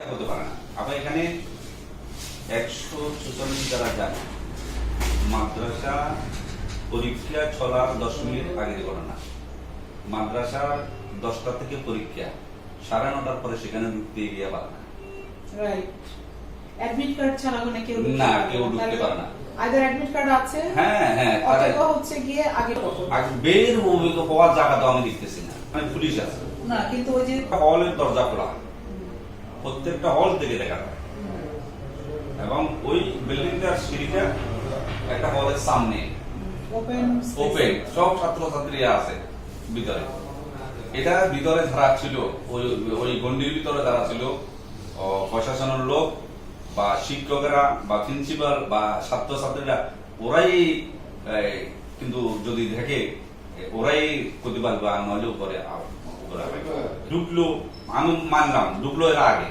হতে পারে না। আবার এখানে একশো চুচল্লিশ যারা যায় মাদ্রাসা পরীক্ষা চলার দশ মিনিট আগে ঘটনা মাদ্রাসার দশটা থেকে পরীক্ষা সাড়ে নটার পরে সেখানে ঢুকতে গিয়ে পারে না। অ্যাডমিট কার্ড ছাড়া মানে কেউ না, কেউ ঢুকতে পারে না। আইদার অ্যাডমিট কার্ড আছে হ্যাঁ হ্যাঁ অথবা হচ্ছে গিয়ে আগে আর বের হওয়ার জায়গা তো আমি দেখতেছি না। মানে পুলিশ আছে। না কিন্তু ওই যে হলের দরজা খোলা। প্রত্যেকটা হল থেকে দেখা যায়। এবং ওই বিল্ডিংটার সিঁড়িটা একটা হলের সামনে। ওপেন সব ছাত্রছাত্রী আছে ভিতরে। এটা ভিতরে যারা ছিল ওই ওই গন্ডির ভিতরে যারা ছিল প্রশাসনের লোক বা শিক্ষকেরা বা প্রিন্সিপাল বা ছাত্রছাত্রীরা ওরাই কিন্তু যদি দেখে ওরাই করতে পারবে আর নইলেও করে ঢুকলো আমি মানলাম ঢুকলো এর আগে।